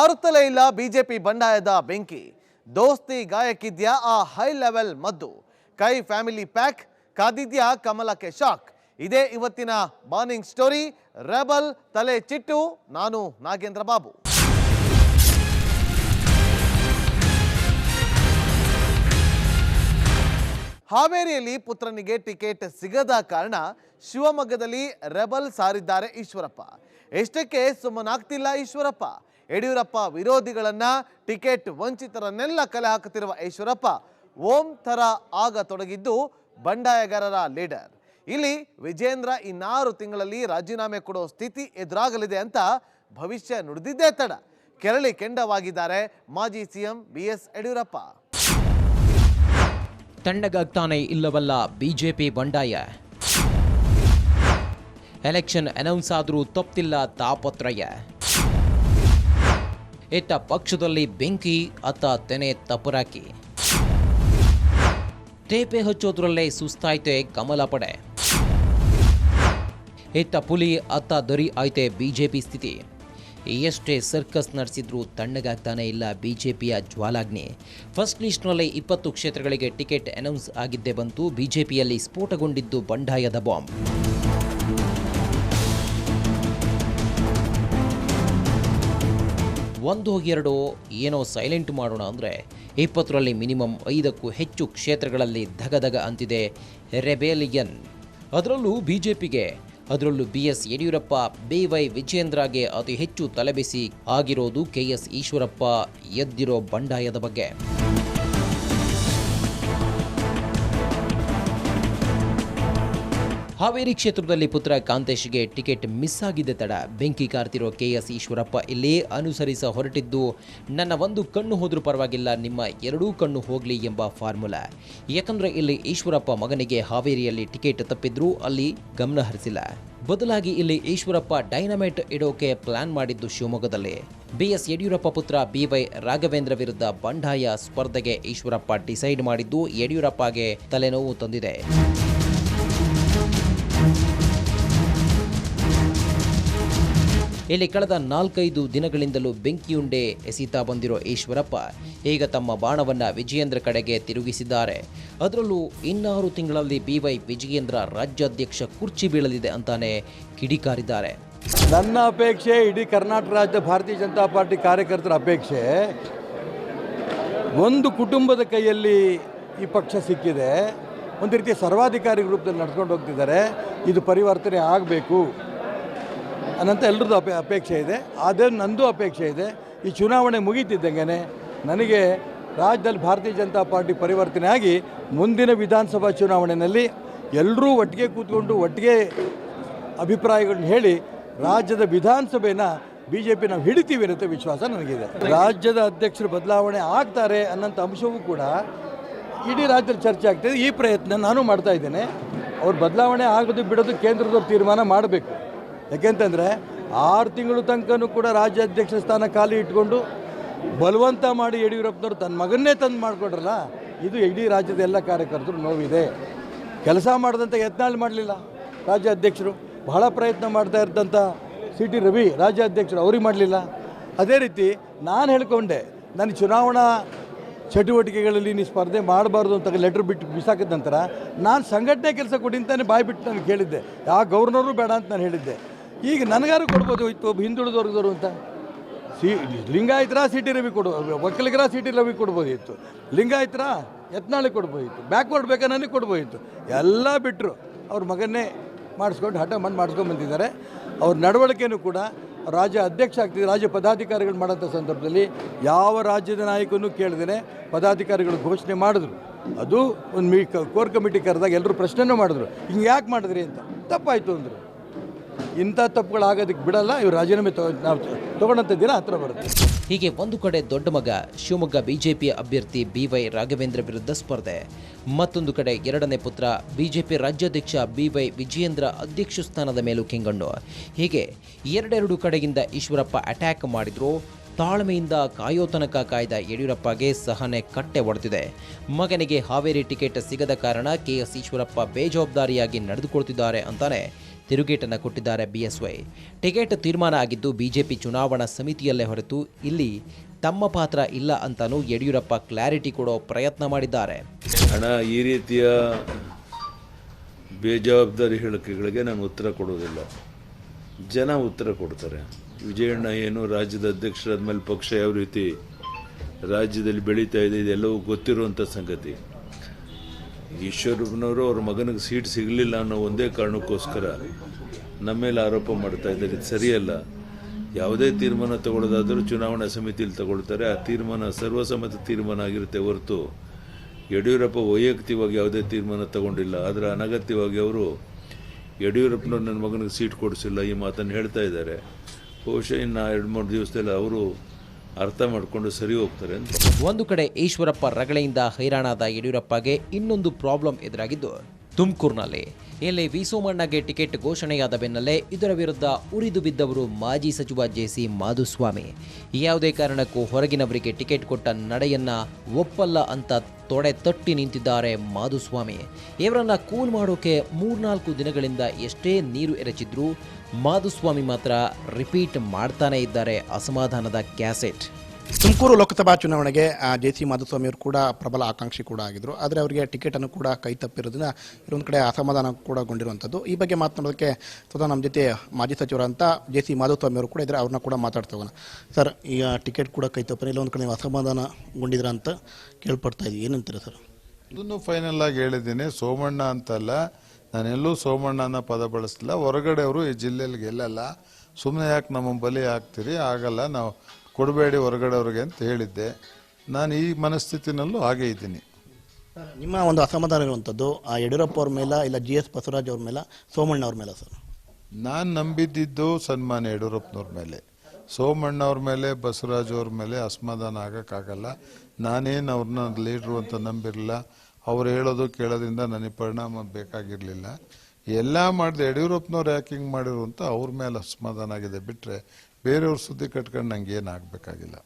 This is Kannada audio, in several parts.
ಆರುತ್ತಲೇ ಇಲ್ಲ ಬಿಜೆಪಿ ಬಂಡಾಯದ ಬೆಂಕಿ. ದೋಸ್ತಿ ಗಾಯಕ್ಕಿದ್ಯಾ? ಆ ಹೈ ಲೆವೆಲ್ ಮದ್ದು. ಕೈ ಫ್ಯಾಮಿಲಿ ಪ್ಯಾಕ್ ಕಾದಿದ್ಯಾ ಕಮಲಕ್ಕೆ ಶಾಕ್ ಇದೇ ಇವತ್ತಿನ ಮಾರ್ನಿಂಗ್ ಸ್ಟೋರಿ ರೆಬಲ್ ತಲೆ ಚಿಟ್ಟು. ನಾನು ನಾಗೇಂದ್ರ ಬಾಬು. ಹಾವೇರಿಯಲ್ಲಿ ಪುತ್ರನಿಗೆ ಟಿಕೆಟ್ ಸಿಗದ ಕಾರಣ ಶಿವಮೊಗ್ಗದಲ್ಲಿ ರೆಬಲ್ ಸಾರಿದ್ದಾರೆ ಈಶ್ವರಪ್ಪ. ಎಷ್ಟಕ್ಕೆ ಸುಮ್ಮನಾಗ್ತಿಲ್ಲ ಈಶ್ವರಪ್ಪ? ಯಡಿಯೂರಪ್ಪ ವಿರೋಧಿಗಳನ್ನ ಟಿಕೆಟ್ ವಂಚಿತರನ್ನೆಲ್ಲ ಕಲೆ ಹಾಕುತ್ತಿರುವ ಈಶ್ವರಪ್ಪ ಓಂ ಥರ ಆಗ ತೊಡಗಿದ್ದು ಬಂಡಾಯಗಾರರ ಲೀಡರ್. ಇಲ್ಲಿ ವಿಜೇಂದ್ರ ಇನ್ನಾರು ತಿಂಗಳಲ್ಲಿ ರಾಜೀನಾಮೆ ಕೊಡೋ ಸ್ಥಿತಿ ಎದುರಾಗಲಿದೆ ಅಂತ ಭವಿಷ್ಯ ನುಡಿದಿದ್ದೇ ತಡ. ಕೆರಳಿ ಕೆಂಡವಾಗಿದ್ದಾರೆ ಮಾಜಿ ಸಿಎಂ ಬಿ ಎಸ್ ಯಡಿಯೂರಪ್ಪ ತಣ್ಣಗಾಗ್ತಾನೆ ಇಲ್ಲವಲ್ಲ ಬಿಜೆಪಿ ಬಂಡಾಯ. ಎಲೆಕ್ಷನ್ ಅನೌನ್ಸ್ ಆದರೂ ತಪ್ಪಿಲ್ಲ ತಾಪತ್ರಯ. ಇತ್ತ ಪಕ್ಷದಲ್ಲಿ ಬೆಂಕಿ ಅತ್ತ ತೆನೆ ತಪುರಾಕಿ. ತೇಪೆ ಹಚ್ಚೋದ್ರಲ್ಲೇ ಸುಸ್ತಾಯ್ತೆ ಕಮಲ ಪಡೆ. ಇತ್ತ ಪುಲಿ ಅತ್ತ ದರಿ ಆಯ್ತೆ ಬಿಜೆಪಿ ಸ್ಥಿತಿ. ಎಷ್ಟೇ ಸರ್ಕಸ್ ನಡೆಸಿದ್ರೂ ತಣ್ಣಗಾಗ್ತಾನೆ ಇಲ್ಲ ಬಿಜೆಪಿಯ ಜ್ವಾಲಾಗ್ನಿ. ಫಸ್ಟ್ ಲಿಸ್ಟ್ನಲ್ಲಿ ಇಪ್ಪತ್ತು ಕ್ಷೇತ್ರಗಳಿಗೆ ಟಿಕೆಟ್ ಅನೌನ್ಸ್ ಆಗಿದ್ದೇ ಬಂತು, ಬಿಜೆಪಿಯಲ್ಲಿ ಸ್ಫೋಟಗೊಂಡಿದ್ದು ಬಂಡಾಯದ ಬಾಂಬ್ ಒಂದು ಹೋಗಿ ಎರಡು ಏನೋ ಸೈಲೆಂಟ್ ಮಾಡೋಣ ಅಂದರೆ ಇಪ್ಪತ್ತರಲ್ಲಿ ಮಿನಿಮಮ್ ಐದಕ್ಕೂ ಹೆಚ್ಚು ಕ್ಷೇತ್ರಗಳಲ್ಲಿ ಧಗಧಗ ಅಂತಿದೆ ರೆಬೆಲಿಯನ್ ಅದರಲ್ಲೂ ಬಿ ಜೆ ಪಿಗೆ ಅದರಲ್ಲೂ B S Yediyurappa B Y ವಿಜೇಂದ್ರಗೆ ಅತಿ ಹೆಚ್ಚು ತಲೆಬಿಸಿ ಆಗಿರೋದು ಕೆ ಎಸ್ ಈಶ್ವರಪ್ಪ ಎದ್ದಿರೋ ಬಂಡಾಯದ ಬಗ್ಗೆ. ಹಾವೇರಿ ಕ್ಷೇತ್ರದಲ್ಲಿ ಪುತ್ರ ಕಾಂತೇಶ್ಗೆ ಟಿಕೆಟ್ ಮಿಸ್ ಆಗಿದೆ ತಡ. ಬೆಂಕಿ ಕಾರ್ತಿರೋ ಕೆ ಎಸ್ ಈಶ್ವರಪ್ಪ ಇಲ್ಲೇ ಅನುಸರಿಸ ಹೊರಟಿದ್ದು, ನನ್ನ ಒಂದು ಕಣ್ಣು ಹೋದರೂ ಪರವಾಗಿಲ್ಲ, ನಿಮ್ಮ ಎರಡೂ ಕಣ್ಣು ಹೋಗಲಿ ಎಂಬ ಫಾರ್ಮುಲಾ. ಯಾಕಂದ್ರೆ ಇಲ್ಲಿ ಈಶ್ವರಪ್ಪ ಮಗನಿಗೆ ಹಾವೇರಿಯಲ್ಲಿ ಟಿಕೆಟ್ ತಪ್ಪಿದ್ರೂ ಅಲ್ಲಿ ಗಮನ ಹರಿಸಿಲ್ಲ. ಬದಲಾಗಿ ಇಲ್ಲಿ ಈಶ್ವರಪ್ಪ ಡೈನಮೈಟ್ ಇಡೋಕೆ ಪ್ಲಾನ್ ಮಾಡಿದ್ದು ಶಿವಮೊಗ್ಗದಲ್ಲಿ. ಬಿಎಸ್ ಯಡಿಯೂರಪ್ಪ ಪುತ್ರ ಬಿವೈ ರಾಘವೇಂದ್ರ ವಿರುದ್ಧ ಬಂಡಾಯ ಸ್ಪರ್ಧೆಗೆ ಈಶ್ವರಪ್ಪ ಡಿಸೈಡ್ ಮಾಡಿದ್ದು ಯಡಿಯೂರಪ್ಪಗೆ ತಲೆನೋವು ತಂದಿದೆ. ಇಲ್ಲಿ ಕಳೆದ ನಾಲ್ಕೈದು ದಿನಗಳಿಂದಲೂ ಬೆಂಕಿಯುಂಡೆ ಎಸೀತಾ ಬಂದಿರೋ ಈಶ್ವರಪ್ಪ ಈಗ ತಮ್ಮ ಬಾಣವನ್ನ ವಿಜಯೇಂದ್ರ ಕಡೆಗೆ ತಿರುಗಿಸಿದ್ದಾರೆ. ಅದರಲ್ಲೂ ಇನ್ನಾರು ತಿಂಗಳಲ್ಲಿ ಬಿವೈ ವಿಜಯೇಂದ್ರ ರಾಜ್ಯಾಧ್ಯಕ್ಷ ಕುರ್ಚಿ ಬೀಳಲಿದೆ ಅಂತಾನೆ ಕಿಡಿಕಾರಿದ್ದಾರೆ. ನನ್ನ ಅಪೇಕ್ಷೆ ಇಡೀ ಕರ್ನಾಟಕ ರಾಜ್ಯ ಭಾರತೀಯ ಜನತಾ ಪಾರ್ಟಿ ಕಾರ್ಯಕರ್ತರ ಅಪೇಕ್ಷೆ. ಒಂದು ಕುಟುಂಬದ ಕೈಯಲ್ಲಿ ಈ ಪಕ್ಷ ಸಿಕ್ಕಿದೆ. ಒಂದು ರೀತಿಯ ಸರ್ವಾಧಿಕಾರಿ ರೂಪದಲ್ಲಿ ನಡ್ಕೊಂಡು ಹೋಗ್ತಿದ್ದಾರೆ. ಇದು ಪರಿವರ್ತನೆ ಆಗಬೇಕು. ಅನ್ನಂತ ಎಲ್ಲರದ್ದು ಅಪೇ ಅಪೇಕ್ಷೆ ಇದೆ. ಅದೇ ನಂದು ಅಪೇಕ್ಷೆ ಇದೆ. ಈ ಚುನಾವಣೆ ಮುಗೀತಿದ್ದಂಗೆ ನನಗೆ ರಾಜ್ಯದಲ್ಲಿ ಭಾರತೀಯ ಜನತಾ ಪಾರ್ಟಿ ಪರಿವರ್ತನೆ ಆಗಿ ಮುಂದಿನ ವಿಧಾನಸಭಾ ಚುನಾವಣೆಯಲ್ಲಿ ಎಲ್ಲರೂ ಒಟ್ಟಿಗೆ ಕೂತ್ಕೊಂಡು ಒಟ್ಟಿಗೆ ಅಭಿಪ್ರಾಯಗಳನ್ನ ಹೇಳಿ ರಾಜ್ಯದ ವಿಧಾನಸಭೆನ ಬಿ ಜೆ ಪಿ ನಾವು ಹಿಡಿತೀವಿ ಅನ್ನೋ ವಿಶ್ವಾಸ ನನಗಿದೆ. ರಾಜ್ಯದ ಅಧ್ಯಕ್ಷರು ಬದಲಾವಣೆ ಆಗ್ತಾರೆ ಅನ್ನೋಂಥ ಅಂಶವೂ ಕೂಡ ಇಡೀ ರಾಜ್ಯದಲ್ಲಿ ಚರ್ಚೆ ಆಗ್ತಿದೆ ಈ ಪ್ರಯತ್ನ ನಾನು ಮಾಡ್ತಾ ಇದ್ದೇನೆ. ಅವ್ರು ಬದಲಾವಣೆ ಆಗೋದು ಬಿಡೋದು ಕೇಂದ್ರದವ್ರು ತೀರ್ಮಾನ ಮಾಡಬೇಕು. ಯಾಕೆಂತಂದರೆ ಆರು ತಿಂಗಳು ತನಕನೂ ಕೂಡ ರಾಜ್ಯ ಅಧ್ಯಕ್ಷ ಸ್ಥಾನ ಖಾಲಿ ಇಟ್ಕೊಂಡು ಬಲವಂತ ಮಾಡಿ ಯಡಿಯೂರಪ್ಪನವ್ರು ತನ್ನ ಮಗನ್ನೇ ತಂದು ಮಾಡಿಕೊಡ್ರಲ್ಲ ಇದು ಇಡೀ ರಾಜ್ಯದ ಎಲ್ಲ ಕಾರ್ಯಕರ್ತರು ನೋವಿದೆ. ಕೆಲಸ ಮಾಡಿದಂಥ ಯತ್ನಾಳ್ ಮಾಡಲಿಲ್ಲ ರಾಜ್ಯ ಅಧ್ಯಕ್ಷರು ಬಹಳ ಪ್ರಯತ್ನ ಮಾಡ್ತಾ ಇರ್ತಂಥ ಸಿ ಟಿ ರವಿ ರಾಜ್ಯ ಅಧ್ಯಕ್ಷರು ಅವ್ರಿಗೆ ಮಾಡಲಿಲ್ಲ. ಅದೇ ರೀತಿ ನಾನು ಹೇಳ್ಕೊಂಡೆ ನನ್ನ ಚುನಾವಣಾ ಚಟುವಟಿಕೆಗಳಲ್ಲಿ ನೀನು ಸ್ಪರ್ಧೆ ಮಾಡಬಾರ್ದು ಅಂತ ಲೆಟ್ರ್ ಬಿಟ್ಟು ಬಿಸಾಕಿದ ನಂತರ ನಾನು ಸಂಘಟನೆ ಕೆಲಸ ಕೊಡಿ ಅಂತಾನೆ ಬಾಯಿ ಬಿಟ್ಟು ನಾನು ಕೇಳಿದ್ದೆ. ಯಾವ ಗೌರ್ನರು ಬೇಡ ಅಂತ ನಾನು ಹೇಳಿದ್ದೆ. ಈಗ ನನಗಾರು ಕೊಡ್ಬೋದು ಇತ್ತು ಒಬ್ಬ ಹಿಂದುಳಿದ ವರ್ಗದವರು ಅಂತ. ಸಿ, ಲಿಂಗಾಯತರ ಸಿ ಟಿ ರವಿ ಕೊಡು ಒಕ್ಕಲಿಗರ ಸಿ ಟಿ ರವಿ ಕೊಡ್ಬೋದಿತ್ತು. ಲಿಂಗಾಯತರ ಯತ್ನಾಳಿ ಕೊಡ್ಬೋದಿತ್ತು. ಬ್ಯಾಕ್ವರ್ಡ್ ಬೇಕಾ ನನಗೆ ಕೊಡ್ಬೋದಿತ್ತು. ಎಲ್ಲ ಬಿಟ್ಟರು ಅವ್ರ ಮಗನ್ನೇ ಮಾಡಿಸ್ಕೊಂಡು ಹಠ ಮಣ್ಣು ಮಾಡಿಸ್ಕೊಂಡು ಬಂದಿದ್ದಾರೆ. ಅವ್ರ ನಡವಳಿಕೆಯೂ ಕೂಡ ರಾಜ್ಯ ಅಧ್ಯಕ್ಷ ಆಗ್ತಿದ್ದೆ ರಾಜ್ಯ ಪದಾಧಿಕಾರಿಗಳು ಮಾಡೋಂಥ ಸಂದರ್ಭದಲ್ಲಿ ಯಾವ ರಾಜ್ಯದ ನಾಯಕನೂ ಕೇಳ್ದೇನೆ ಪದಾಧಿಕಾರಿಗಳು ಘೋಷಣೆ ಮಾಡಿದ್ರು. ಅದು ಒಂದು ಮೀ, ಕೋರ್ ಕಮಿಟಿ ಕರೆದಾಗ ಎಲ್ಲರೂ ಪ್ರಶ್ನೆನೂ ಮಾಡಿದ್ರು. ಹಿಂಗೆ ಯಾಕೆ ಮಾಡಿದ್ರಿ ಅಂತ. ತಪ್ಪಾಯಿತು ಅಂದರು. ಇಂಥ ತಪ್ಪುಗಳಾಗೋದಕ್ಕೆ ಬಿಡಲ್ಲ, ಇವ್ರು ರಾಜೀನಾಮೆ ತಗೊಂಡಂತ ದಿನ ಹತ್ರ ಬರುತ್ತೆ. ಹೀಗೆ ಒಂದು ಕಡೆ ದೊಡ್ಡ ಮಗ ಶಿವಮೊಗ್ಗ ಬಿಜೆಪಿ ಅಭ್ಯರ್ಥಿ ಬಿವೈ ರಾಘವೇಂದ್ರ ವಿರುದ್ಧ ಸ್ಪರ್ಧೆ. ಮತ್ತೊಂದು ಕಡೆ ಎರಡನೇ ಪುತ್ರ ಬಿಜೆಪಿ ರಾಜ್ಯಾಧ್ಯಕ್ಷ ಬಿವೈ ವಿಜಯೇಂದ್ರ ಅಧ್ಯಕ್ಷ ಸ್ಥಾನದ ಮೇಲೂ ಕೆಂಗಣ್ಣು. ಹೀಗೆ ಎರಡೆರಡು ಕಡೆಯಿಂದ ಈಶ್ವರಪ್ಪ ಅಟ್ಯಾಕ್ ಮಾಡಿದ್ರು. ತಾಳ್ಮೆಯಿಂದ ಕಾಯೋತನಕ ಕಾಯ್ದ ಯಡಿಯೂರಪ್ಪಗೆ ಸಹನೆ ಕಟ್ಟೆ ಒಡೆದಿದೆ ಮಗನಿಗೆ ಹಾವೇರಿ ಟಿಕೆಟ್ ಸಿಗದ ಕಾರಣ ಕೆಎಸ್ ಈಶ್ವರಪ್ಪ ಬೇಜವಾಬ್ದಾರಿಯಾಗಿ ನಡೆದುಕೊಳ್ತಿದ್ದಾರೆ ಅಂತಾನೆ ತಿರುಗೇಟನ್ನು ಕೊಟ್ಟಿದ್ದಾರೆ ಬಿಎಸ್ವೈ. ಟಿಕೆಟ್ ತೀರ್ಮಾನ ಆಗಿದ್ದು ಬಿಜೆಪಿ ಚುನಾವಣಾ ಸಮಿತಿಯಲ್ಲೇ ಹೊರತು ಇಲ್ಲಿ ತಮ್ಮ ಪಾತ್ರ ಇಲ್ಲ ಅಂತಾನೂ ಯಡಿಯೂರಪ್ಪ ಕ್ಲಾರಿಟಿ ಕೊಡೋ ಪ್ರಯತ್ನ ಮಾಡಿದ್ದಾರೆ. ಹಣ ಈ ರೀತಿಯ ಬೇಜವಾಬ್ದಾರಿ ಹೇಳಿಕೆಗಳಿಗೆ ನಾನು ಉತ್ತರ ಕೊಡೋದಿಲ್ಲ ಜನ ಉತ್ತರ ಕೊಡ್ತಾರೆ. ವಿಜಯಣ್ಣ ಏನು ರಾಜ್ಯದ ಅಧ್ಯಕ್ಷರಾದ ಮೇಲೆ ಪಕ್ಷ ಯಾವ ರೀತಿ ರಾಜ್ಯದಲ್ಲಿ ಬೆಳೀತಾ ಇದೆ ಇದೆಲ್ಲವೂ ಗೊತ್ತಿರುವಂಥ ಸಂಗತಿ. ಈಶ್ವರಪ್ಪನವರು ಅವ್ರ ಮಗನಿಗೆ ಸೀಟ್ ಸಿಗಲಿಲ್ಲ ಅನ್ನೋ ಒಂದೇ ಕಾರಣಕ್ಕೋಸ್ಕರ ನಮ್ಮ ಮೇಲೆ ಆರೋಪ ಮಾಡ್ತಾ ಇದ್ದಾರೆ. ಇದು ಸರಿಯಲ್ಲ. ಯಾವುದೇ ತೀರ್ಮಾನ ತಗೊಳ್ಳೋದಾದರೂ ಚುನಾವಣಾ ಸಮಿತಿಯಲ್ಲಿ ತಗೊಳ್ತಾರೆ. ಆ ತೀರ್ಮಾನ ಸರ್ವಸಮ್ಮತ ತೀರ್ಮಾನ ಆಗಿರುತ್ತೆ ಹೊರತು. ಯಡಿಯೂರಪ್ಪ ವೈಯಕ್ತಿಕವಾಗಿ ಯಾವುದೇ ತೀರ್ಮಾನ ತಗೊಂಡಿಲ್ಲ. ಆದರೆ ಅನಗತ್ಯವಾಗಿ ಅವರು ಯಡಿಯೂರಪ್ಪನವ್ರು ನನ್ನ ಮಗನಿಗೆ ಸೀಟ್ ಕೊಡಿಸಿಲ್ಲ ಈ ಮಾತನ್ನು ಹೇಳ್ತಾ ಇದ್ದಾರೆ. ಬಹುಶಃ ಇನ್ನು ಎರಡು, ಮೂರು ದಿವಸದಲ್ಲಿ ಅವರು ಅರ್ಥ ಮಾಡಿಕೊಂಡು ಸರಿ ಹೋಗ್ತಾರೆ ಅಂತ. ಒಂದು ಕಡೆ ಈಶ್ವರಪ್ಪ ರಗಳೆಯಿಂದ ಹೈರಾಣಾದ ಯಡಿಯೂರಪ್ಪಗೆ ಇನ್ನೊಂದು ಪ್ರಾಬ್ಲಮ್ ಎದುರಾಗಿದ್ದು. ತುಮಕೂರಿನಲ್ಲಿ. ಇಲ್ಲಿ ವಿ ಸೋಮಣ್ಣಗೆ ಟಿಕೆಟ್ ಘೋಷಣೆಯಾದ ಬೆನ್ನಲ್ಲೇ ಇದರ ವಿರುದ್ಧ ಉರಿದು ಬಿದ್ದವರು ಮಾಜಿ ಸಚಿವ ಜೆಸಿ ಮಾಧುಸ್ವಾಮಿ. ಯಾವುದೇ ಕಾರಣಕ್ಕೂ ಹೊರಗಿನವರಿಗೆ ಟಿಕೆಟ್ ಕೊಟ್ಟ ನಡೆಯನ್ನ ಒಪ್ಪಲ್ಲ ಅಂತ ತೊಡೆ ತಟ್ಟಿ ನಿಂತಿದ್ದಾರೆ ಮಾಧುಸ್ವಾಮಿ. ಇವರನ್ನ ಕೂಲ್ ಮಾಡೋಕೆ ಮೂರ್ನಾಲ್ಕು ದಿನಗಳಿಂದ ಎಷ್ಟೇ ನೀರು ಎರಚಿದ್ರೂ ಮಾಧುಸ್ವಾಮಿ ಮಾತ್ರ ರಿಪೀಟ್ ಮಾಡ್ತಾನೇ ಇದ್ದಾರೆ ಅಸಮಾಧಾನದ ಕ್ಯಾಸೆಟ್. ತುಮಕೂರು ಲೋಕಸಭಾ ಚುನಾವಣೆಗೆ ಜೆ ಸಿ ಮಾಧುಸ್ವಾಮಿ ಅವರು ಕೂಡ ಪ್ರಬಲ ಆಕಾಂಕ್ಷಿ ಕೂಡ ಆಗಿದ್ರು. ಆದರೆ ಅವರಿಗೆ ಟಿಕೆಟನ್ನು ಕೂಡ ಕೈ ತಪ್ಪಿರೋದನ್ನ ಇಲ್ಲೊಂದು ಕಡೆ ಅಸಮಾಧಾನ ಕೂಡ ಗೊಂಡಿರುವಂಥದ್ದು ಈ ಬಗ್ಗೆ ಮಾತನಾಡೋದಕ್ಕೆ ಸ್ವತಃ ನಮ್ಮ ಜೊತೆ ಮಾಜಿ ಸಚಿವರಂತ ಜೆ ಸಿ ಮಾಧುಸ್ವಾಮಿ ಅವರು ಕೂಡ ಇದ್ದರೆ ಅವ್ರನ್ನ ಕೂಡ ಮಾತಾಡ್ತಾ ಸರ್, ಈಗ ಟಿಕೆಟ್ ಕೂಡ ಕೈ ತಪ್ಪಿನ ಇಲ್ಲೊಂದು ಕಡೆ ನೀವು ಅಸಮಾಧಾನಗೊಂಡಿದ್ದೀರಾ ಅಂತ ಕೇಳ್ಪಡ್ತಾ ಇದ್ದೀವಿ ಏನಂತೀರ ಸರ್? ಇದನ್ನು ಫೈನಲ್ ಆಗಿ ಹೇಳಿದ್ದೀನಿ. ಸೋಮಣ್ಣ ಅಂತಲ್ಲ, ನಾನೆಲ್ಲೂ ಸೋಮಣ್ಣ ಅನ್ನೋ ಪದ ಬಳಸಲಿಲ್ಲ. ಹೊರಗಡೆ ಅವರು ಈ ಜಿಲ್ಲೆಯಲ್ಲಿ ಗೆಲ್ಲಲ್ಲ. ಸುಮ್ಮನೆ ಯಾಕೆ ನಮ್ಮ ಬಲಿ ಹಾಕ್ತೀರಿ? ಆಗಲ್ಲ. ನಾವು ಕೊಡಬೇಡಿ ಹೊರಗಡೆ ಅವ್ರಿಗೆ ಅಂತ ಹೇಳಿದ್ದೆ. ನಾನು ಈ ಮನಸ್ಥಿತಿನಲ್ಲೂ ಹಾಗೆ ಇದ್ದೀನಿ. ನಿಮ್ಮ ಒಂದು ಅಸಮಾಧಾನ ಇರುವಂಥದ್ದು ಆ ಯಡಿಯೂರಪ್ಪ ಅವ್ರ ಮೇಲೆ ಇಲ್ಲ ಜಿ ಎಸ್ ಬಸವರಾಜ್ ಅವ್ರ ಮೇಲೆ ಸೋಮಣ್ಣ ಅವ್ರ ಮೇಲೆ ಸರ್? ನಾನು ನಂಬಿದ್ದಿದ್ದು ಸನ್ಮಾನ್ಯ ಯಡಿಯೂರಪ್ಪನವ್ರ ಮೇಲೆ. ಸೋಮಣ್ಣ ಅವ್ರ ಮೇಲೆ ಬಸವರಾಜ್ ಅವ್ರ ಮೇಲೆ ಅಸಮಾಧಾನ ಆಗೋಕ್ಕಾಗಲ್ಲ. ನಾನೇನು ಅವ್ರನ್ನ ಲೀಡ್ರು ಅಂತ ನಂಬಿರಲಿಲ್ಲ. ಅವ್ರು ಹೇಳೋದು ಕೇಳೋದ್ರಿಂದ ನನಗೆ ಪರಿಣಾಮ ಬೇಕಾಗಿರಲಿಲ್ಲ. ಎಲ್ಲ ಮಾಡಿದೆ ಯಡಿಯೂರಪ್ಪನವ್ರು ಯಾಕೆ ಹಿಂಗೆ ಮಾಡಿರು ಅಂತ ಅವ್ರ ಮೇಲೆ ಅಸಮಾಧಾನ ಆಗಿದೆ. ಬಿಟ್ಟರೆ ಬೇರೆಯವ್ರ ಸುದ್ದಿ ಕಟ್ಕೊಂಡು ನಂಗೆ ಏನು ಆಗಬೇಕಾಗಿಲ್ಲ.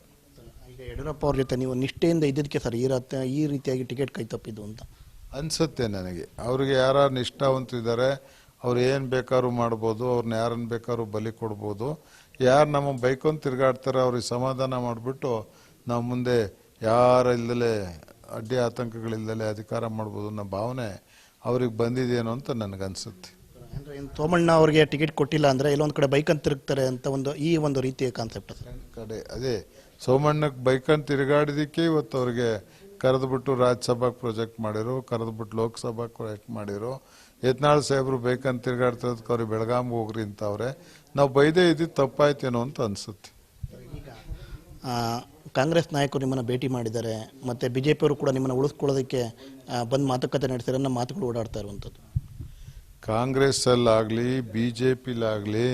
ಈಗ ಯಡಿಯೂರಪ್ಪ ಅವ್ರ ಜೊತೆ ನೀವು ನಿಷ್ಠೆಯಿಂದ ಇದ್ದಕ್ಕೆ ಸರ್ ಈ ರಾತ್ರಿ ಈ ರೀತಿಯಾಗಿ ಟಿಕೆಟ್ ಕೈ ತಪ್ಪಿದ್ದು ಅಂತ. ಅನಿಸುತ್ತೆ ನನಗೆ. ಅವ್ರಿಗೆ ಯಾರು ನಿಷ್ಠಾವಂತಿದ್ದಾರೆ ಅವ್ರು ಏನು ಬೇಕಾದ್ರೂ ಮಾಡ್ಬೋದು ಅವ್ರನ್ನ ಯಾರನ್ನ ಬೇಕಾದ್ರೂ ಬಲಿ ಕೊಡ್ಬೋದು. ಯಾರು ನಮ್ಮ ಬೈಕೊಂದು ತಿರುಗಾಡ್ತಾರೆ ಅವ್ರಿಗೆ ಸಮಾಧಾನ ಮಾಡಿಬಿಟ್ಟು ನಾವು ಮುಂದೆ ಯಾರ ಇಲ್ದಲೇ ಅಡ್ಡಿ ಆತಂಕಗಳಿಲ್ಲದೆ ಅಧಿಕಾರ ಮಾಡ್ಬೋದು ಅನ್ನೋ ಭಾವನೆ ಅವ್ರಿಗೆ ಬಂದಿದೆಯೇನೋ ಅಂತ ನನಗನ್ಸುತ್ತೆ. ಅಂದ್ರೆ ಇನ್ನು ಸೋಮಣ್ಣ ಅವರಿಗೆ ಟಿಕೆಟ್ ಕೊಟ್ಟಿಲ್ಲ ಅಂದ್ರೆ ಇಲ್ಲೊಂದ್ ಕಡೆ ಬೈಕ್ ಅಂತ ತಿರುಗ್ತಾರೆ ಅಂತ ಒಂದು ಈ ಒಂದು ರೀತಿಯ ಕಾನ್ಸೆಪ್ಟ್ ಕಡೆ ಅದೇ ಸೋಮಣ್ಣಕ್ಕೆ ಬೈಕನ್ನು ತಿರುಗಾಡಿದಕ್ಕೆ ಇವತ್ತು ಅವ್ರಿಗೆ ಕರೆದ್ಬಿಟ್ಟು ರಾಜ್ಯಸಭಾಗೆ ಪ್ರೊಜೆಕ್ಟ್ ಮಾಡಿರು ಕರೆದ್ಬಿಟ್ಟು ಲೋಕಸಭಾಗೆ ಪ್ರೊಜೆಕ್ಟ್ ಮಾಡಿರು. ಯತ್ನಾಳ್ ಸಾಹೇಬ್ರು ಬೇಕಂತ ತಿರುಗಾಡ್ತಿರೋದಕ್ಕೆ ಅವ್ರಿಗೆ ಬೆಳಗಾಂಗೆ ಹೋಗ್ರಿ ಅಂತವ್ರೆ. ನಾವು ಬೈದೇ ಇದ್ದಿದ್ದು ತಪ್ಪಾಯ್ತೇನೋ ಅಂತ ಅನ್ಸುತ್ತೆ. ಕಾಂಗ್ರೆಸ್ ನಾಯಕರು ನಿಮ್ಮನ್ನು ಭೇಟಿ ಮಾಡಿದ್ದಾರೆ ಮತ್ತೆ ಬಿಜೆಪಿ ಅವರು ಕೂಡ ನಿಮ್ಮನ್ನು ಉಳಿಸ್ಕೊಳ್ಳೋದಕ್ಕೆ ಬಂದು ಮಾತುಕತೆ ನಡೆಸಿದ್ರೆ ಅನ್ನೋ ಮಾತುಗಳು ಓಡಾಡ್ತಾ ಇರುವಂಥದ್ದು ಕಾಂಗ್ರೆಸ್ಸಲ್ಲಾಗಲಿ ಬಿ ಜೆ ಪಿಲಾಗಲಿ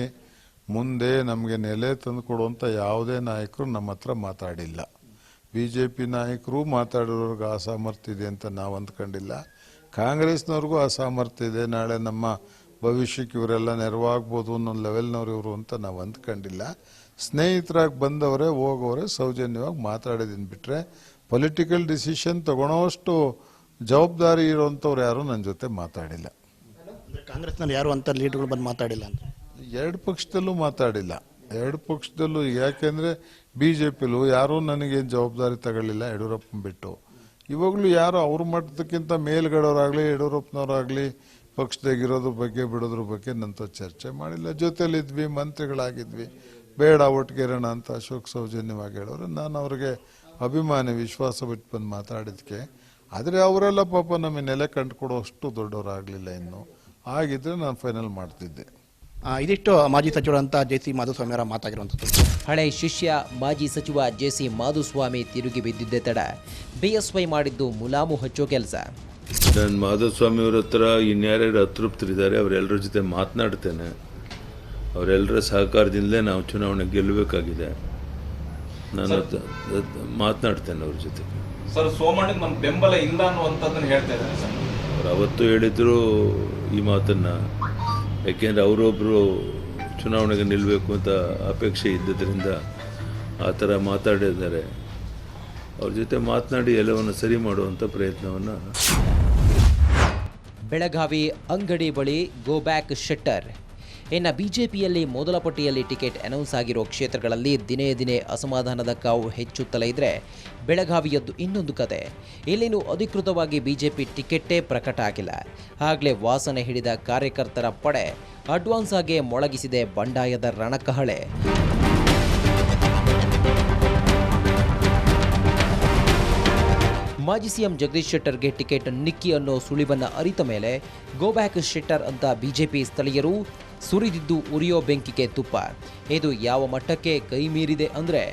ಮುಂದೆ ನಮಗೆ ನೆಲೆ ತಂದು ಕೊಡುವಂಥ ಯಾವುದೇ ನಾಯಕರು ನಮ್ಮ ಹತ್ರ ಮಾತಾಡಿಲ್ಲ. ಬಿ ಜೆ ಪಿ ನಾಯಕರು ಮಾತಾಡಿರೋರ್ಗೆ ಅಸಾಮರ್ಥ್ಯ ಇದೆ ಅಂತ ನಾವು ಅಂದ್ಕೊಂಡಿಲ್ಲ. ಕಾಂಗ್ರೆಸ್ನವ್ರಿಗೂ ಅಸಾಮರ್ಥ್ಯ ಇದೆ. ನಾಳೆ ನಮ್ಮ ಭವಿಷ್ಯಕ್ಕೆ ಇವರೆಲ್ಲ ನೆರವಾಗ್ಬೋದು ಅನ್ನೋ ಲೆವೆಲ್ನವ್ರು ಇವರು ಅಂತ ನಾವು ಅಂದ್ಕೊಂಡಿಲ್ಲ. ಸ್ನೇಹಿತರಾಗಿ ಬಂದವರೇ ಹೋಗೋರೆ ಸೌಜನ್ಯವಾಗಿ ಮಾತಾಡಿದ್ದೀನಿ ಬಿಟ್ಟರೆ ಪೊಲಿಟಿಕಲ್ ಡಿಸಿಷನ್ ತಗೊಳೋಷ್ಟು ಜವಾಬ್ದಾರಿ ಇರೋವಂಥವ್ರು ಯಾರೂ ನನ್ನ ಜೊತೆ ಮಾತಾಡಿಲ್ಲ. ಕಾಂಗ್ರೆಸ್ನಲ್ಲಿ ಯಾರು ಅಂತ ಲೀಡರ್ಗಳು ಬಂದು ಮಾತಾಡಿಲ್ಲ ಅಂತ ಎರಡು ಪಕ್ಷದಲ್ಲೂ ಮಾತಾಡಿಲ್ಲ. ಎರಡು ಪಕ್ಷದಲ್ಲೂ ಯಾಕೆಂದ್ರೆ ಬಿ ಜೆ ಪಿಲು ಯಾರೂ ನನಗೇನು ಜವಾಬ್ದಾರಿ ತಗೊಳ್ಳಿಲ್ಲ ಯಡಿಯೂರಪ್ಪನ ಬಿಟ್ಟು. ಇವಾಗಲೂ ಯಾರು ಅವ್ರ ಮಟ್ಟದಕ್ಕಿಂತ ಮೇಲ್ಗಡೋರಾಗಲಿ, ಯಡಿಯೂರಪ್ಪನವರಾಗಲಿ ಪಕ್ಷದಾಗಿರೋದ್ರ ಬಗ್ಗೆ ಬಿಡೋದ್ರ ಬಗ್ಗೆ ನಂತ ಚರ್ಚೆ ಮಾಡಿಲ್ಲ. ಜೊತೆಲಿದ್ವಿ ಮಂತ್ರಿಗಳಾಗಿದ್ವಿ. ಬೇಡ ಒಟ್ಟಿಗೆರೋಣ ಅಂತ ಅಶೋಕ್ ಸೌಜನ್ಯವಾಗಿ ಹೇಳೋರು. ನಾನು ಅವ್ರಿಗೆ ಅಭಿಮಾನಿ, ವಿಶ್ವಾಸ ಬಿಟ್ಟು ಬಂದು ಮಾತಾಡಿದ್ಕೆ. ಆದರೆ ಅವರೆಲ್ಲ ಪಾಪ ನಮಗೆ ನೆಲೆ ಕಂಡುಕೊಡೋ ಅಷ್ಟು ದೊಡ್ಡವರಾಗಲಿಲ್ಲ ಇನ್ನು. ಆಗಿದ್ರೆ ನಾನು ಫೈನಲ್ ಮಾಡ್ತಿದ್ದೆ. ಆ, ಇದಿಷ್ಟು ಮಾಜಿ ಸಚಿವರಂತ ಜೆ ಸಿ ಮಾಧುಸ್ವಾಮಿ ಅವರ ಮಾತಾಗಿರುವಂಥದ್ದು. ಹಳೆ ಶಿಷ್ಯ ಮಾಜಿ ಸಚಿವ ಜೆ ಸಿ ಮಾಧುಸ್ವಾಮಿ ತಿರುಗಿ ಬಿದ್ದಿದ್ದೆ ತಡ. ಬಿಎಸ್ವೈ ಮಾಡಿದ್ದು ಮುಲಾಮು ಹಚ್ಚೋ ಕೆಲಸ. ನಾನು ಮಾಧುಸ್ವಾಮಿ ಅವ್ರ ಹತ್ರ ಇನ್ಯಾರ್ಯಾರು ಅತೃಪ್ತರಿದ್ದಾರೆ ಅವರೆಲ್ಲರ ಜೊತೆ ಮಾತನಾಡ್ತೇನೆ. ಅವರೆಲ್ಲರ ಸಹಕಾರದಿಂದಲೇ ನಾವು ಚುನಾವಣೆ ಗೆಲ್ಲಬೇಕಾಗಿದೆ. ನಾನು ಮಾತನಾಡ್ತೇನೆ ಅವ್ರ ಜೊತೆ. ಸರ್ ಸೋಮಣ್ಣಗೆ ನಮ್ಮ ಬೆಂಬಲ ಇಲ್ಲ ಅನ್ನುವಂಥದ್ದನ್ನು ಹೇಳ್ತಾ ಇದ್ದಾರೆ ಸರ್. ಅವ್ರು ಅವತ್ತು ಹೇಳಿದ್ರು ಈ ಮಾತನ್ನು. ಯಾಕೆಂದರೆ ಅವರೊಬ್ಬರು ಚುನಾವಣೆಗೆ ನಿಲ್ಲಬೇಕು ಅಂತ ಅಪೇಕ್ಷೆ ಇದ್ದದರಿಂದ ಆ ಥರ ಮಾತಾಡಿದ್ದಾರೆ. ಅವ್ರ ಜೊತೆ ಮಾತನಾಡಿ ಎಲ್ಲವನ್ನು ಸರಿ ಮಾಡುವಂಥ ಪ್ರಯತ್ನವನ್ನು ಬೆಳಗಾವಿ ಅಂಗಡಿ ಬಳಿ ಗೋ ಬ್ಯಾಕ್ ಶೆಟ್ಟರ್. ಇನ್ನು ಬಿಜೆಪಿಯಲ್ಲಿ ಮೊದಲ ಪಟ್ಟಿಯಲ್ಲಿ ಟಿಕೆಟ್ ಅನೌನ್ಸ್ ಆಗಿರೋ ಕ್ಷೇತ್ರಗಳಲ್ಲಿ ದಿನೇ ದಿನೇ ಅಸಮಾಧಾನದ ಕಾವು ಹೆಚ್ಚುತ್ತಲೇ ಇದ್ರೆ ಬೆಳಗಾವಿಯದ್ದು ಇನ್ನೊಂದು ಕತೆ. ಇಲ್ಲಿನೂ ಅಧಿಕೃತವಾಗಿ ಬಿಜೆಪಿ ಟಿಕೆಟ್ಟೇ ಪ್ರಕಟ ಆಗಿಲ್ಲ. ಆಗಲೇ ವಾಸನೆ ಹಿಡಿದ ಕಾರ್ಯಕರ್ತರ ಪಡೆ ಅಡ್ವಾನ್ಸ್ ಆಗಿ ಮೊಳಗಿಸಿದೆ ಬಂಡಾಯದ ರಣಕಹಳೆ. ಮಾಜಿ ಸಿಎಂ ಜಗದೀಶ್ ಶೆಟ್ಟರ್ಗೆ ಟಿಕೆಟ್ ನಿಕ್ಕಿ ಅನ್ನೋ ಸುಳಿವನ್ನ ಅರಿತ ಮೇಲೆ ಗೋ ಬ್ಯಾಕ್ ಶೆಟ್ಟರ್ ಅಂತ ಬಿಜೆಪಿ ಸ್ಥಳೀಯರು ಸುರಿದಿದ್ದು ಉರಿಯೋ ಬೆಂಕಿಗೆ ತುಪ್ಪ. ಇದು ಯಾವ ಮಟ್ಟಕ್ಕೆ ಕೈ ಮೀರಿದೆ ಅಂದರೆ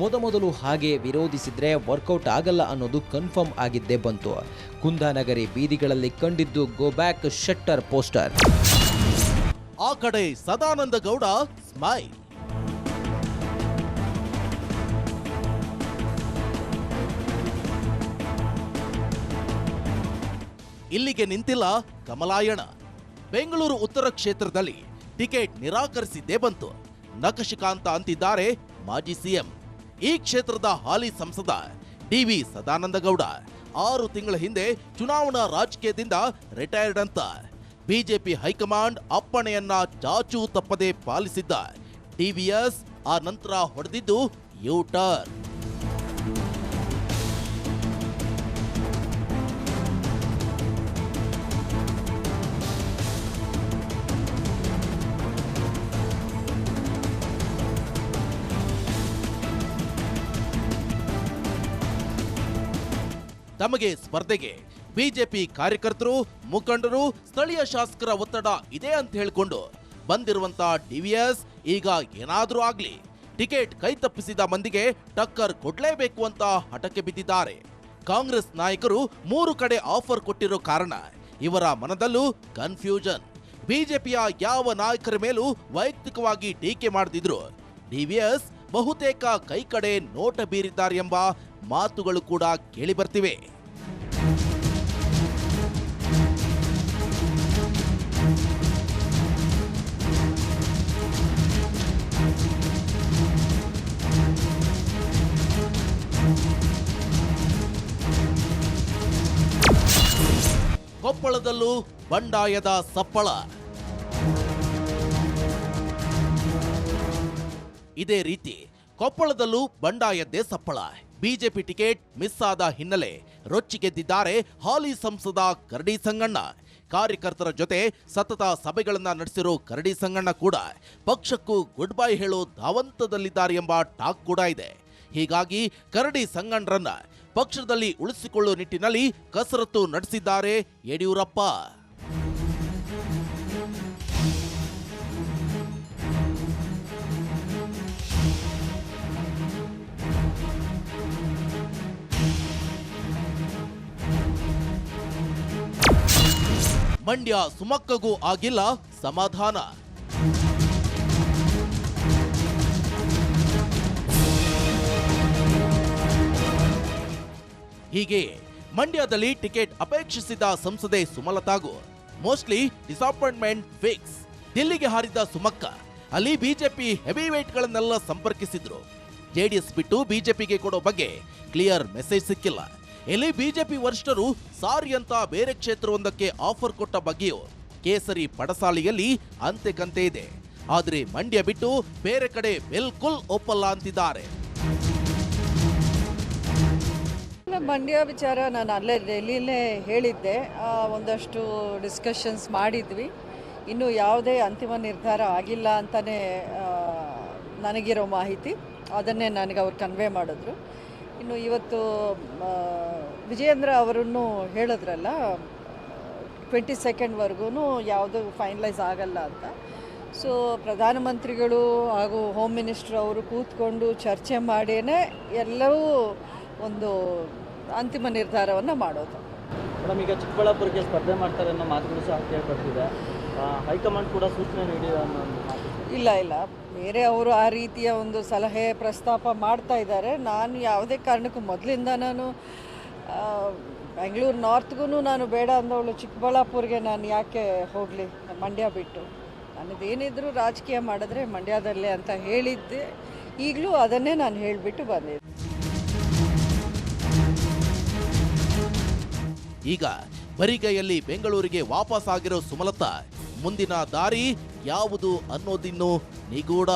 ಮೊದಮೊದಲು ಹಾಗೆ ವಿರೋಧಿಸಿದ್ರೆ ವರ್ಕೌಟ್ ಆಗಲ್ಲ ಅನ್ನೋದು ಕನ್ಫರ್ಮ್ ಆಗಿದ್ದೇ ಬಂತು. ಕುಂದಾನಗರಿ ಬೀದಿಗಳಲ್ಲಿ ಕಂಡಿದ್ದು ಗೋ ಬ್ಯಾಕ್ ಶಟ್ಟರ್ ಪೋಸ್ಟರ್. ಆ ಕಡೆ ಸದಾನಂದ ಗೌಡ ಸ್ಮೈಲ್. ಇಲ್ಲಿಗೆ ನಿಂತಿಲ್ಲ ಕಮಲಾಯಣ. ಬೆಂಗಳೂರು ಉತ್ತರ ಕ್ಷೇತ್ರದಲ್ಲಿ ಟಿಕೆಟ್ ನಿರಾಕರಿಸಿದ್ದೇ ಬಂತು. ನಖಶಿಕಾಂತ ಅಂತಿದ್ದಾರೆ ಮಾಜಿ ಸಿಎಂ. ಈ ಕ್ಷೇತ್ರದ ಹಾಲಿ ಸಂಸದ ಡಿವಿ ಸದಾನಂದ ಗೌಡ ಆರು ತಿಂಗಳ ಹಿಂದೆ ಚುನಾವಣಾ ರಾಜಕೀಯದಿಂದ ರಿಟೈರ್ಡ್ ಅಂತ. ಬಿಜೆಪಿ ಹೈಕಮಾಂಡ್ ಅಪ್ಪಣೆಯನ್ನ ಚಾಚು ತಪ್ಪದೆ ಪಾಲಿಸಿದ್ದ ಟಿವಿಎಸ್ ಆ ನಂತರ ಹೊಡೆದಿದ್ದು ಯೂ ಟರ್ನ್ ತಮಗೆ ಸ್ಪರ್ಧೆಗೆ ಬಿಜೆಪಿ ಕಾರ್ಯಕರ್ತರು, ಮುಖಂಡರು, ಸ್ಥಳೀಯ ಶಾಸಕರ ಒತ್ತಡ ಇದೆ ಅಂತ ಹೇಳಿಕೊಂಡು ಬಂದಿರುವಂತ ಡಿವಿಎಸ್ ಈಗ ಏನಾದರೂ ಆಗ್ಲಿ, ಟಿಕೆಟ್ ಕೈ ತಪ್ಪಿಸಿದ ಮಂದಿಗೆ ಟಕ್ಕರ್ ಕೊಡಲೇಬೇಕು ಅಂತ ಹಠಕ್ಕೆ ಬಿದ್ದಿದ್ದಾರೆ. ಕಾಂಗ್ರೆಸ್ ನಾಯಕರು ಮೂರು ಕಡೆ ಆಫರ್ ಕೊಟ್ಟಿರೋ ಕಾರಣ ಇವರ ಮನದಲ್ಲೂ ಕನ್ಫ್ಯೂಷನ್. ಬಿಜೆಪಿಯ ಯಾವ ನಾಯಕರ ಮೇಲೂ ವೈಯಕ್ತಿಕವಾಗಿ ಟೀಕೆ ಮಾಡದಿದ್ರು. ಡಿವಿಎಸ್ ಬಹುತೇಕ ಕೈ ಕಡೆ ನೋಟ ಬೀರಿದ್ದಾರೆ ಎಂಬ ಮಾತುಗಳು ಕೂಡ ಕೇಳಿಬರ್ತಿವೆ ಕೊಪ್ಪಳದಲ್ಲೂ ಬಂಡಾಯದ ಸಪ್ಪಳ. ಇದೇ ರೀತಿ ಕೊಪ್ಪಳದಲ್ಲೂ ಬಂಡಾಯದ್ದೇ ಸಪ್ಪಳ. ಬಿಜೆಪಿ ಟಿಕೆಟ್ ಮಿಸ್ ಆದ ಹಿನ್ನೆಲೆ ರೊಚ್ಚಿಗೆದ್ದಿದ್ದಾರೆ ಹಾಲಿ ಸಂಸದ ಕರಡಿ ಸಂಗಣ್ಣ. ಕಾರ್ಯಕರ್ತರ ಜೊತೆ ಸತತ ಸಭೆಗಳನ್ನ ನಡೆಸಿರೋ ಕರಡಿ ಸಂಗಣ್ಣ ಕೂಡ ಪಕ್ಷಕ್ಕೂ ಗುಡ್ ಬೈ ಹೇಳೋ ಧಾವಂತದಲ್ಲಿದ್ದಾರೆ ಎಂಬ ಟಾಕ್ ಕೂಡ ಇದೆ. ಹೀಗಾಗಿ ಕರಡಿ ಸಂಗಣ್ಣರನ್ನ ಪಕ್ಷದಲ್ಲಿ ಉಳಿಸಿಕೊಳ್ಳುವ ನಿಟ್ಟಿನಲ್ಲಿ ಕಸರತ್ತು ನಡೆಸಿದ್ದಾರೆ ಯಡಿಯೂರಪ್ಪ. ಮಂಡ್ಯ ಸುಮಕ್ಕಗೂ ಆಗಿಲ್ಲ ಸಮಾಧಾನ. ಹೀಗೆ ಮಂಡ್ಯದಲ್ಲಿ ಟಿಕೆಟ್ ಅಪೇಕ್ಷಿಸಿದ ಸಂಸದೆ ಸುಮಲತಾಗೂ ಮೋಸ್ಟ್ಲಿ ಡಿಸಪಾಯಿಂಟ್ಮೆಂಟ್ ಫಿಕ್ಸ್. ದಿಲ್ಲಿಗೆ ಹಾರಿದ ಸುಮಕ್ಕ, ಅಲ್ಲಿ ಬಿಜೆಪಿ ಹೆವಿ ಗಳನ್ನೆಲ್ಲ ಸಂಪರ್ಕಿಸಿದ್ರು. ಜೆಡಿಎಸ್ ಬಿಟ್ಟು ಬಿಜೆಪಿಗೆ ಕೊಡೋ ಬಗ್ಗೆ ಕ್ಲಿಯರ್ ಮೆಸೇಜ್ ಸಿಕ್ಕಿಲ್ಲ. ಇಲ್ಲಿ ಬಿಜೆಪಿ ವರಿಷ್ಠರು ಸಾರಿ ಅಂತ ಬೇರೆ ಕ್ಷೇತ್ರವೊಂದಕ್ಕೆ ಆಫರ್ ಕೊಟ್ಟ ಬಗ್ಗೆಯೂ ಕೇಸರಿ ಪಡಸಾಲಿಯಲ್ಲಿ ಅಂತೆ ಕಂತೆ ಇದೆ. ಆದರೆ ಮಂಡ್ಯ ಬಿಟ್ಟು ಬೇರೆ ಕಡೆ ಬಿಲ್ಕುಲ್ ಒಪ್ಪಲ್ಲ ಅಂತಿದ್ದಾರೆ. ಇಲ್ಲ, ಮಂಡ್ಯ ವಿಚಾರ ನಾನು ಅಲ್ಲೇ ಡೆಲ್ಲಿಲೇ ಹೇಳಿದ್ದೆ. ಒಂದಷ್ಟು ಡಿಸ್ಕಷನ್ಸ್ ಮಾಡಿದ್ವಿ. ಇನ್ನು ಯಾವುದೇ ಅಂತಿಮ ನಿರ್ಧಾರ ಆಗಿಲ್ಲ ಅಂತಲೇ ನನಗಿರೋ ಮಾಹಿತಿ. ಅದನ್ನೇ ನನಗೆ ಅವ್ರು ಕನ್ವೆ ಮಾಡಿದ್ರು. ಇನ್ನು ಇವತ್ತು ವಿಜಯೇಂದ್ರ ಅವರನ್ನು ಹೇಳಿದ್ರಲ್ಲ ಟ್ವೆಂಟಿ ಸೆಕೆಂಡ್ವರೆಗೂ ಯಾವುದು ಫೈನಲೈಸ್ ಆಗಲ್ಲ ಅಂತ. ಸೊ ಪ್ರಧಾನಮಂತ್ರಿಗಳು ಹಾಗೂ ಹೋಮ್ ಮಿನಿಸ್ಟ್ರ್ ಅವರು ಕೂತ್ಕೊಂಡು ಚರ್ಚೆ ಮಾಡಿಯೇ ಎಲ್ಲವೂ ಒಂದು ಅಂತಿಮ ನಿರ್ಧಾರವನ್ನು ಮಾಡೋದು. ಮೇಡಮ್ ಈಗ ಚಿಕ್ಕಬಳ್ಳಾಪುರಕ್ಕೆ ಸ್ಪರ್ಧೆ ಮಾಡ್ತಾರೆ ಅನ್ನೋ ಮಾತುಗಳು ಸಹ ಕೇಳ್ಪಡ್ತಿದೆ. ಹೈಕಮಾಂಡ್ ಕೂಡ ಸೂಚನೆ ನೀಡಿದೆ ಅನ್ನೋ ಮಾತು ಇಲ್ಲ ಇಲ್ಲ. ಬೇರೆ ಅವರು ಆ ರೀತಿಯ ಒಂದು ಸಲಹೆ ಪ್ರಸ್ತಾಪ ಮಾಡ್ತಾ ಇದ್ದಾರೆ. ನಾನು ಯಾವುದೇ ಕಾರಣಕ್ಕೂ ಮೊದಲಿಂದ ನಾನು ಬೆಂಗಳೂರು ನಾರ್ತ್ಗೂ ನಾನು ಬೇಡ ಅಂದವಳು. ಚಿಕ್ಕಬಳ್ಳಾಪುರ್ಗೆ ನಾನು ಯಾಕೆ ಹೋಗಲಿ? ಮಂಡ್ಯ ಬಿಟ್ಟು. ನನ್ನದೇನಿದ್ರು ರಾಜಕೀಯ ಮಾಡಿದ್ರೆ ಮಂಡ್ಯದಲ್ಲೇ ಅಂತ ಹೇಳಿದ್ದೆ. ಈಗಲೂ ಅದನ್ನೇ ನಾನು ಹೇಳಿಬಿಟ್ಟು ಬಂದಿದ್ದೆ. ಈಗ ಬರಿಗೈಯಲ್ಲಿ ಬೆಂಗಳೂರಿಗೆ ವಾಪಸ್ ಆಗಿರೋ ಸುಮಲತಾ, ಮುಂದಿನ ದಾರಿ ಯಾವುದು ಅನ್ನೋದಿನ್ನು ನಿಗೂಢ.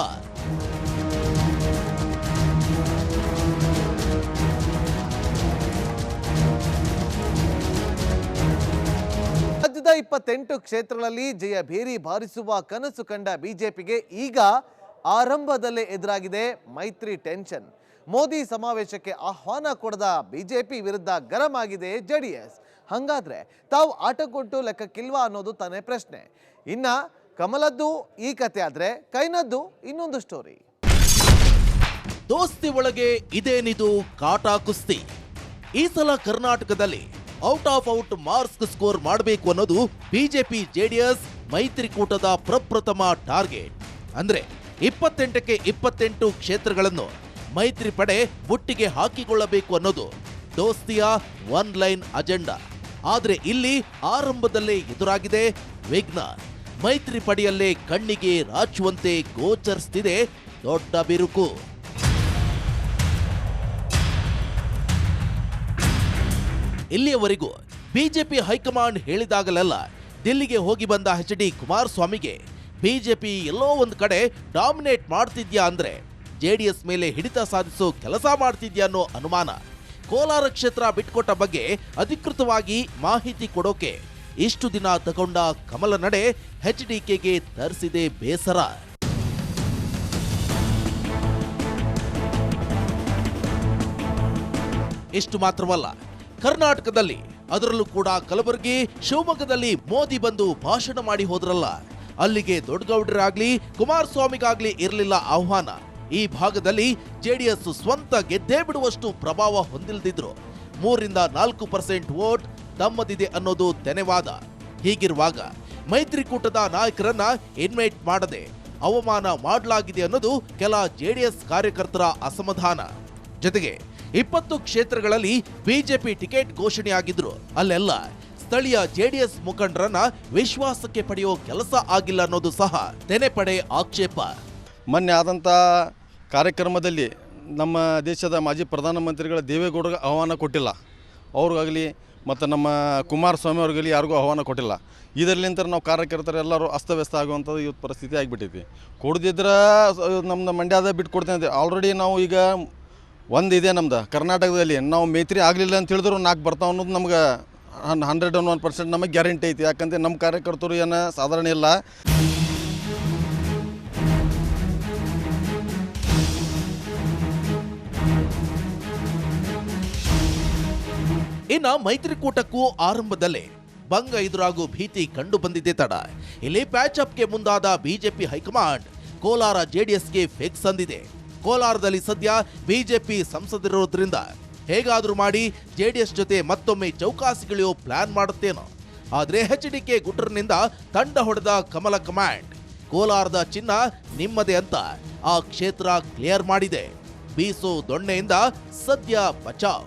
ರಾಜ್ಯದ ಇಪ್ಪತ್ತೆಂಟು ಕ್ಷೇತ್ರಗಳಲ್ಲಿ ಜಯ ಭೇರಿ ಬಾರಿಸುವ ಕನಸು ಕಂಡ ಬಿಜೆಪಿಗೆ ಈಗ ಆರಂಭದಲ್ಲೇ ಎದುರಾಗಿದೆ ಮೈತ್ರಿ ಟೆನ್ಷನ್. ಮೋದಿ ಸಮಾವೇಶಕ್ಕೆ ಆಹ್ವಾನ ಕೊಡದ ಬಿಜೆಪಿ ವಿರುದ್ಧ ಗರಂ ಆಗಿದೆ ಜೆಡಿಎಸ್. ಹಂಗಾದ್ರೆ ತಾವು ಆಟ ಕೊಟ್ಟು ಲೆಕ್ಕಕ್ಕಿಲ್ವಾ ಅನ್ನೋದು ತಾನೇ ಪ್ರಶ್ನೆ. ಇನ್ನ ಕಮಲದ್ದು ಈ ಕತೆ ಆದ್ರೆ ಕೈನದ್ದು ಇನ್ನೊಂದು ಸ್ಟೋರಿ ದೋಸ್ತಿ ಒಳಗೆ ಇದೇನಿದು ಕಾಟಾ ಕುಸ್ತಿ? ಈ ಸಲ ಕರ್ನಾಟಕದಲ್ಲಿ out of out marks score ಮಾಡಬೇಕು ಅನ್ನೋದು ಬಿಜೆಪಿ ಜೆಡಿಎಸ್ ಮೈತ್ರಿಕೂಟದ ಪ್ರಪ್ರಥಮ ಟಾರ್ಗೆಟ್. ಅಂದ್ರೆ ಇಪ್ಪತ್ತೆಂಟಕ್ಕೆ ಇಪ್ಪತ್ತೆಂಟು ಕ್ಷೇತ್ರಗಳನ್ನು ಮೈತ್ರಿ ಪಡೆ ಒಟ್ಟಿಗೆ ಹಾಕಿಕೊಳ್ಳಬೇಕು ಅನ್ನೋದು ದೋಸ್ತಿಯ ಒನ್ ಲೈನ್ ಅಜೆಂಡಾ ಆದ್ರೆ ಇಲ್ಲಿ ಆರಂಭದಲ್ಲೇ ಎದುರಾಗಿದೆ ವಿಘ್ನ. ಮೈತ್ರಿ ಪಡೆಯಲ್ಲೇ ಕಣ್ಣಿಗೆ ರಾಚುವಂತೆ ಗೋಚರಿಸ್ತಿದೆ ದೊಡ್ಡ ಬಿರುಕು. ಇಲ್ಲಿಯವರೆಗೂ ಬಿಜೆಪಿ ಹೈಕಮಾಂಡ್ ಹೇಳಿದಾಗಲೆಲ್ಲ ದಿಲ್ಲಿಗೆ ಹೋಗಿ ಬಂದ ಎಚ್ ಡಿ ಕುಮಾರಸ್ವಾಮಿಗೆ ಬಿಜೆಪಿ ಎಲ್ಲೋ ಒಂದು ಕಡೆ ಡಾಮಿನೇಟ್ ಮಾಡ್ತಿದ್ಯಾ ಅಂದ್ರೆ ಜೆಡಿಎಸ್ ಮೇಲೆ ಹಿಡಿತ ಸಾಧಿಸೋ ಕೆಲಸ ಮಾಡ್ತಿದ್ಯಾ ಅನ್ನೋ ಅನುಮಾನ. ಕೋಲಾರ ಕ್ಷೇತ್ರ ಬಿಟ್ಕೊಟ್ಟ ಬಗ್ಗೆ ಅಧಿಕೃತವಾಗಿ ಮಾಹಿತಿ ಕೊಡೋಕೆ ಇಷ್ಟು ದಿನ ತಗೊಂಡ ಕಮಲ ನಡೆ ಎಚ್ ಡಿಕೆಗೆ ತರಿಸಿದೆ ಬೇಸರ. ಇಷ್ಟು ಮಾತ್ರವಲ್ಲ, ಕರ್ನಾಟಕದಲ್ಲಿ ಅದರಲ್ಲೂ ಕೂಡ ಕಲಬುರಗಿ, ಶಿವಮೊಗ್ಗದಲ್ಲಿ ಮೋದಿ ಬಂದು ಭಾಷಣ ಮಾಡಿ ಹೋದ್ರಲ್ಲ, ಅಲ್ಲಿಗೆ ದೊಡ್ಡಗೌಡರಾಗ್ಲಿ, ಕುಮಾರಸ್ವಾಮಿಗಾಗ್ಲಿ ಇರಲಿಲ್ಲ ಆಹ್ವಾನ. ಈ ಭಾಗದಲ್ಲಿ ಜೆಡಿಎಸ್ ಸ್ವಂತ ಗೆದ್ದೇ ಬಿಡುವಷ್ಟು ಪ್ರಭಾವ ಹೊಂದಿಲ್ದಿದ್ರು. ಮೂರರಿಂದ ನಾಲ್ಕು ಪರ್ಸೆಂಟ್ ವೋಟ್ ತಮ್ಮದಿದೆ ಅನ್ನೋದು ತೆನೆವಾದ. ಹೀಗಿರುವಾಗ ಮೈತ್ರಿಕೂಟದ ನಾಯಕರನ್ನ ಇನ್ವೈಟ್ ಮಾಡದೆ ಅವಮಾನ ಮಾಡಲಾಗಿದೆ ಅನ್ನೋದು ಕೆಲ ಜೆಡಿಎಸ್ ಕಾರ್ಯಕರ್ತರ ಅಸಮಾಧಾನ. ಜೊತೆಗೆ ಇಪ್ಪತ್ತು ಕ್ಷೇತ್ರಗಳಲ್ಲಿ ಬಿಜೆಪಿ ಟಿಕೆಟ್ ಘೋಷಣೆಯಾಗಿದ್ರು. ಅಲ್ಲೆಲ್ಲ ಸ್ಥಳೀಯ ಜೆಡಿಎಸ್ ಮುಖಂಡರನ್ನ ವಿಶ್ವಾಸಕ್ಕೆ ಪಡೆಯೋ ಕೆಲಸ ಆಗಿಲ್ಲ ಅನ್ನೋದು ಸಹ ತೆನೆಪಡೆ ಆಕ್ಷೇಪ. ಮೊನ್ನೆ ಆದಂಥ ಕಾರ್ಯಕ್ರಮದಲ್ಲಿ ನಮ್ಮ ದೇಶದ ಮಾಜಿ ಪ್ರಧಾನಮಂತ್ರಿಗಳ ದೇವೇಗೌಡರಿಗೆ ಆಹ್ವಾನ ಕೊಟ್ಟಿಲ್ಲ. ಅವ್ರಿಗಾಗಲಿ ಮತ್ತು ನಮ್ಮ ಕುಮಾರಸ್ವಾಮಿ ಅವ್ರಿಗಲಿ ಯಾರಿಗೂ ಆಹ್ವಾನ ಕೊಟ್ಟಿಲ್ಲ. ಇದರಲ್ಲಿಂತ ನಾವು ಕಾರ್ಯಕರ್ತರು ಎಲ್ಲರೂ ಅಸ್ತವ್ಯಸ್ತ ಆಗುವಂಥದ್ದು ಇವತ್ತು ಪರಿಸ್ಥಿತಿ ಆಗಿಬಿಟ್ಟೈತಿ ಕೊಡದಿದ್ರೆ ನಮ್ಮದು ಮಂಡ್ಯದ ಬಿಟ್ಟು ಕೊಡ್ತೇನೆ ಆಲ್ರೆಡಿ ನಾವು ಈಗ ಒಂದು ಇದೆ ನಮ್ದು ಕರ್ನಾಟಕದಲ್ಲಿ. ನಾವು ಮೈತ್ರಿ ಆಗಲಿಲ್ಲ ಅಂತ ಹೇಳಿದ್ರು ನಾಲ್ಕು ಬರ್ತಾವೆ ಅನ್ನೋದು ನಮ್ಗೆ ಹಂಡ್ರೆಡ್ ಒನ್ ಒನ್ ಪರ್ಸೆಂಟ್ ನಮಗೆ ಗ್ಯಾರಂಟಿ ಐತಿ. ಯಾಕಂದರೆ ನಮ್ಮ ಕಾರ್ಯಕರ್ತರು ಏನು ಸಾಧಾರಣ ಇಲ್ಲ. ಇನ್ನ ಮೈತ್ರಿಕೂಟಕ್ಕೂ ಆರಂಭದಲ್ಲೇ ಭಂಗ ಎದುರಾಗುವ ಭೀತಿ ಕಂಡು ಬಂದಿದೆ ತಡ. ಇಲ್ಲಿ ಪ್ಯಾಚ್ ಅಪ್ಗೆ ಮುಂದಾದ ಬಿಜೆಪಿ ಹೈಕಮಾಂಡ್ ಕೋಲಾರ ಜೆಡಿಎಸ್ಗೆ ಫೇಕ್ ಅಂದಿದೆ ಕೋಲಾರದಲ್ಲಿ ಸದ್ಯ ಬಿಜೆಪಿ ಸಂಸದರಿರೋದ್ರಿಂದ ಹೇಗಾದರೂ ಮಾಡಿ ಜೆಡಿಎಸ್ ಜೊತೆ ಮತ್ತೊಮ್ಮೆ ಚೌಕಾಸಿಗಿಳಿಯೋ ಪ್ಲಾನ್ ಮಾಡುತ್ತೇನೋ. ಆದರೆ ಎಚ್ ಡಿ ಕೆ ಗುಟ್ರನಿಂದ ತಂಡ ಹೊಡೆದ ಕಮಲ ಕಮಾಂಡ್. ಕೋಲಾರದ ಚಿನ್ನ ನಿಮ್ಮದೇ ಅಂತ ಆ ಕ್ಷೇತ್ರ ಕ್ಲಿಯರ್ ಮಾಡಿದೆ. ಬೀಸೋ ದೊಣ್ಣೆಯಿಂದ ಸದ್ಯ ಬಚಾವ್.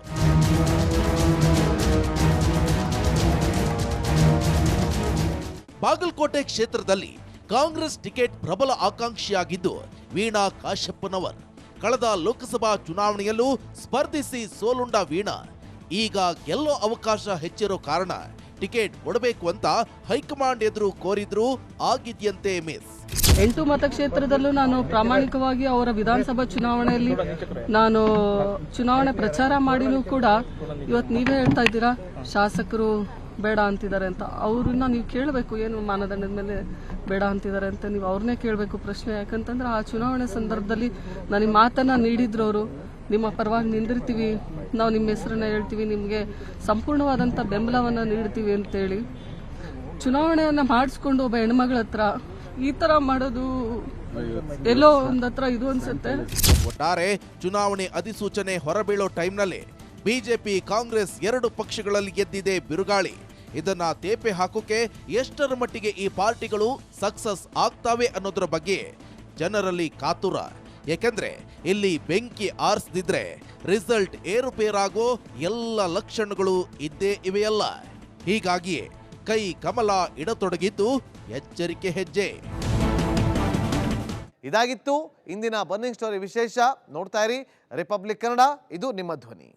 ಬಾಗಲಕೋಟೆ ಕ್ಷೇತ್ರದಲ್ಲಿ ಕಾಂಗ್ರೆಸ್ ಟಿಕೆಟ್ ಪ್ರಬಲ ಆಕಾಂಕ್ಷಿಯಾಗಿದ್ದು ವೀಣಾ ಕಾಶಪ್ಪನವರ್. ಕಳೆದ ಲೋಕಸಭಾ ಚುನಾವಣೆಯಲ್ಲೂ ಸ್ಪರ್ಧಿಸಿ ಸೋಲುಂಡ ವೀಣಾ. ಈಗ ಗೆಲ್ಲೋ ಅವಕಾಶ ಹೆಚ್ಚಿರೋ ಕಾರಣ ಟಿಕೆಟ್ ಕೊಡಬೇಕು ಅಂತ ಹೈಕಮಾಂಡ್ ಎದುರು ಕೋರಿದ್ರು ಆಗಿದ್ಯಂತೆ ಮಿಸ್. ಎಂಟು ಮತಕ್ಷೇತ್ರದಲ್ಲೂ ನಾನು ಪ್ರಾಮಾಣಿಕವಾಗಿ ಅವರ ವಿಧಾನಸಭಾ ಚುನಾವಣೆಯಲ್ಲಿ ನಾನು ಚುನಾವಣೆ ಪ್ರಚಾರ ಮಾಡಿನೂ ಕೂಡ ಇವತ್ತು ನೀವೇ ಹೇಳ್ತಾ ಇದ್ದೀರಾ? ಶಾಸಕರು ಬೇಡ ಅಂತಿದ್ದಾರೆ ಅಂತ. ಅವ್ರನ್ನ ನೀವು ಕೇಳಬೇಕು, ಏನು ಮಾನದಂಡದ ಮೇಲೆ ಬೇಡ ಅಂತಿದ್ದಾರೆ ಅಂತ ನೀವು ಅವ್ರನ್ನೇ ಕೇಳಬೇಕು ಪ್ರಶ್ನೆ. ಯಾಕಂತಂದ್ರೆ ಆ ಚುನಾವಣೆ ಸಂದರ್ಭದಲ್ಲಿ ನನಗೆ ಮಾತನ್ನ ನೀಡಿದ್ರು ಅವರು ನಿಮ್ಮ ಪರವಾಗಿ ನಿಂದಿರ್ತೀವಿ, ನಾವು ನಿಮ್ಮ ಹೆಸರನ್ನ ಹೇಳ್ತೀವಿ, ನಿಮಗೆ ಸಂಪೂರ್ಣವಾದಂಥ ಬೆಂಬಲವನ್ನು ನೀಡ್ತೀವಿ ಅಂತೇಳಿ. ಚುನಾವಣೆಯನ್ನು ಮಾಡಿಸ್ಕೊಂಡು ಒಬ್ಬ ಹೆಣ್ಮಗಳ ಹತ್ರ, ಈ ತರ ಮಾಡೋದು ಎಲ್ಲೋ ಒಂದ್ ಹತ್ರ ಇದು ಅನ್ಸುತ್ತೆ. ಒಟ್ಟಾರೆ ಚುನಾವಣೆ ಅಧಿಸೂಚನೆ ಹೊರಬೀಳೋ ಟೈಮ್ನಲ್ಲಿ ಬಿಜೆಪಿ, ಕಾಂಗ್ರೆಸ್ ಎರಡು ಪಕ್ಷಗಳಲ್ಲಿ ಗೆದ್ದಿದೆ ಬಿರುಗಾಳಿ. ಇದನ್ನ ತೇಪೆ ಹಾಕೋಕೆ ಎಷ್ಟರ ಮಟ್ಟಿಗೆ ಈ ಪಾರ್ಟಿಗಳು ಸಕ್ಸಸ್ ಆಗ್ತಾವೆ ಅನ್ನೋದ್ರ ಬಗ್ಗೆ ಜನರಲ್ಲಿ ಕಾತುರ. ಏಕೆಂದ್ರೆ ಇಲ್ಲಿ ಬೆಂಕಿ ಆರಿಸದಿದ್ರೆ ರಿಸಲ್ಟ್ ಏರುಪೇರಾಗೋ ಎಲ್ಲ ಲಕ್ಷಣಗಳು ಇದ್ದೇ ಇವೆಯಲ್ಲ. ಹೀಗಾಗಿಯೇ ಕೈ ಕಮಲ ಇಡತೊಡಗಿದ್ದು ಎಚ್ಚರಿಕೆ ಹೆಜ್ಜೆ. ಇದಾಗಿತ್ತು ಇಂದಿನ ಬರ್ನಿಂಗ್ ಸ್ಟೋರಿ ವಿಶೇಷ. ನೋಡ್ತಾ ಇರಿ ರಿಪಬ್ಲಿಕ್ ಕನ್ನಡ, ಇದು ನಿಮ್ಮ ಧ್ವನಿ.